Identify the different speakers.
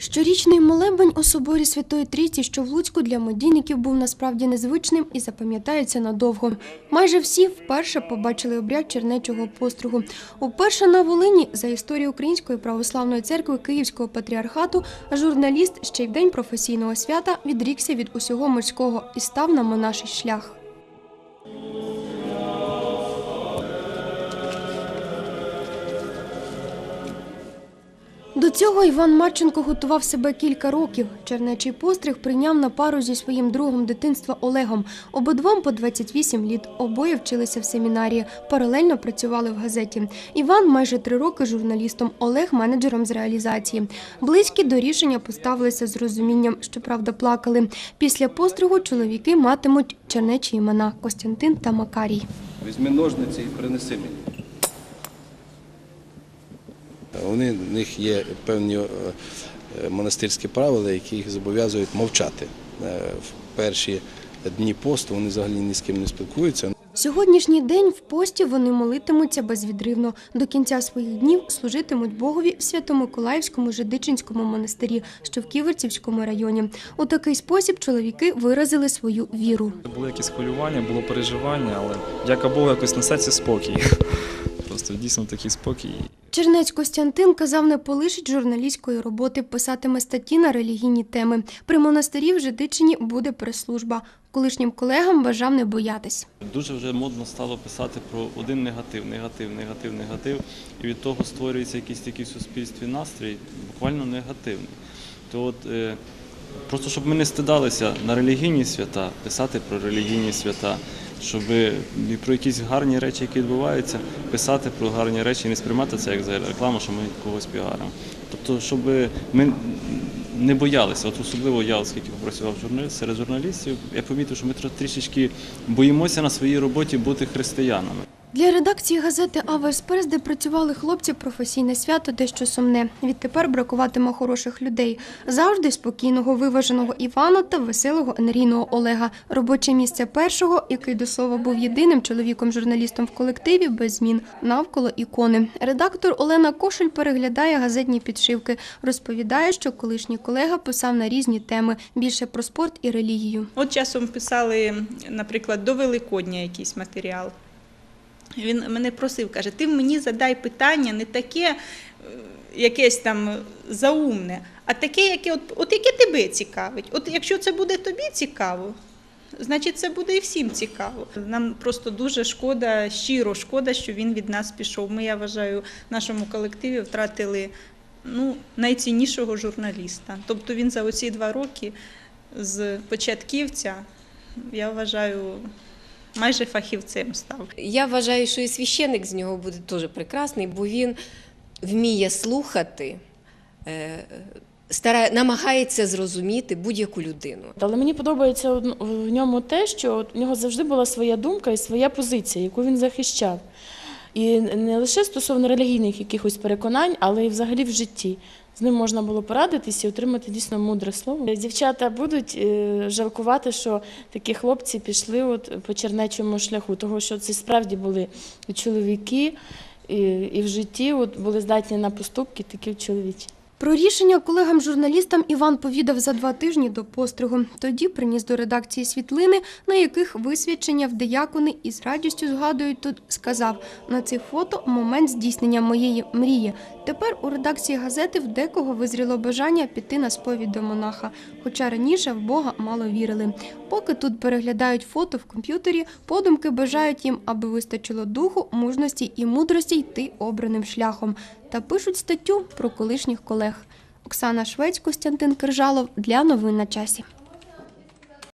Speaker 1: Щорічний молебень у соборі Святої Трійці, що в Луцьку для медійників був насправді незвичним і запам'ятається надовго. Майже всі вперше побачили обряд чернечого постригу. Уперше на Волині за історію Української православної церкви Київського патріархату журналіст ще й в день професійного свята відрікся від усього морського і став на монаший шлях. До цього Іван Марченко готував себе кілька років. Чернечий постриг прийняв на пару зі своїм другом дитинства Олегом. Обидвом по 28 літ. Обоє вчилися в семінарії, паралельно працювали в газеті. Іван майже три роки журналістом, Олег менеджером з реалізації. Близькі до рішення поставилися з розумінням, щоправда, плакали. Після постригу чоловіки матимуть чернечі імена Костянтин та Макарій.
Speaker 2: Візьми ножниці і принеси мені. Вони, в них є певні е, монастирські правила, які їх зобов'язують мовчати. Е, В перші дні посту вони взагалі ні з ким не спілкуються.
Speaker 1: Сьогоднішній день в пості вони молитимуться безвідривно. До кінця своїх днів служитимуть Богові в Свято-Миколаївському Жидичинському монастирі, що в Ківерцівському районі. У такий спосіб чоловіки виразили свою віру.
Speaker 3: Було якісь хвилювання, було переживання, але дяка Богу, якось на серці спокій. Просто дійсно такий спокій.
Speaker 1: Чернець Костянтин казав, не полишить журналістської роботи, писатиме статті на релігійні теми. При монастирі в Жидичині буде прес-служба. Колишнім колегам бажав не боятись.
Speaker 4: Дуже вже модно стало писати про один негатив, негатив, негатив, негатив. І від того створюється якийсь такий в суспільстві настрій, буквально негативний. То от е, просто щоб ми не стидалися на релігійні свята, писати про релігійні свята, щоб і про якісь гарні речі, які відбуваються, писати про гарні речі і не сприймати це як за рекламу, що ми когось піаримо. Тобто, щоб ми не боялися, от особливо я, оскільки попрацював серед журналістів, я помітив, що ми трішечки боїмося на своїй роботі бути християнами.
Speaker 1: Для редакції газети «Ава де працювали хлопці, професійне свято дещо сумне. Відтепер бракуватиме хороших людей. Завжди спокійного, виваженого Івана та веселого енергійного Олега. Робоче місце першого, який до слова був єдиним чоловіком-журналістом в колективі, без змін, навколо ікони. Редактор Олена Кошель переглядає газетні підшивки. Розповідає, що колишній колега писав на різні теми, більше про спорт і релігію.
Speaker 5: От часом писали, наприклад, до Великодня якийсь матеріал. Він мене просив, каже, ти мені задай питання не таке, е, якесь там заумне, а таке, яке от, от яке тебе цікавить. От якщо це буде тобі цікаво, значить це буде і всім цікаво. Нам просто дуже шкода, щиро шкода, що він від нас пішов. Ми, я вважаю, в нашому колективі втратили ну, найціннішого журналіста. Тобто він за оці два роки з початківця, я вважаю, майже фахівцем став.
Speaker 6: Я вважаю, що і священик з нього буде дуже прекрасний, бо він вміє слухати, е, старає, намагається зрозуміти будь-яку людину.
Speaker 7: Але мені подобається в ньому те, що у нього завжди була своя думка і своя позиція, яку він захищав. І не лише стосовно релігійних якихось переконань, але й взагалі в житті. З ним можна було порадитися і отримати дійсно мудре слово. Дівчата будуть е, жалкувати, що такі хлопці пішли от по чернечому шляху, того що це справді були чоловіки, і, і в житті от були здатні на поступки такі чоловічі.
Speaker 1: Про рішення колегам-журналістам Іван повідав за два тижні до постригу. Тоді приніс до редакції світлини, на яких висвячення в диякони і з радістю згадують тут, сказав, на цих фото момент здійснення моєї мрії. Тепер у редакції газети в декого визріло бажання піти на сповідь до монаха, хоча раніше в Бога мало вірили. Поки тут переглядають фото в комп'ютері, подумки бажають їм, аби вистачило духу, мужності і мудрості йти обраним шляхом. Та пишуть статтю про колишніх колег. Оксана Швець, Костянтин Киржалов для новин на часі.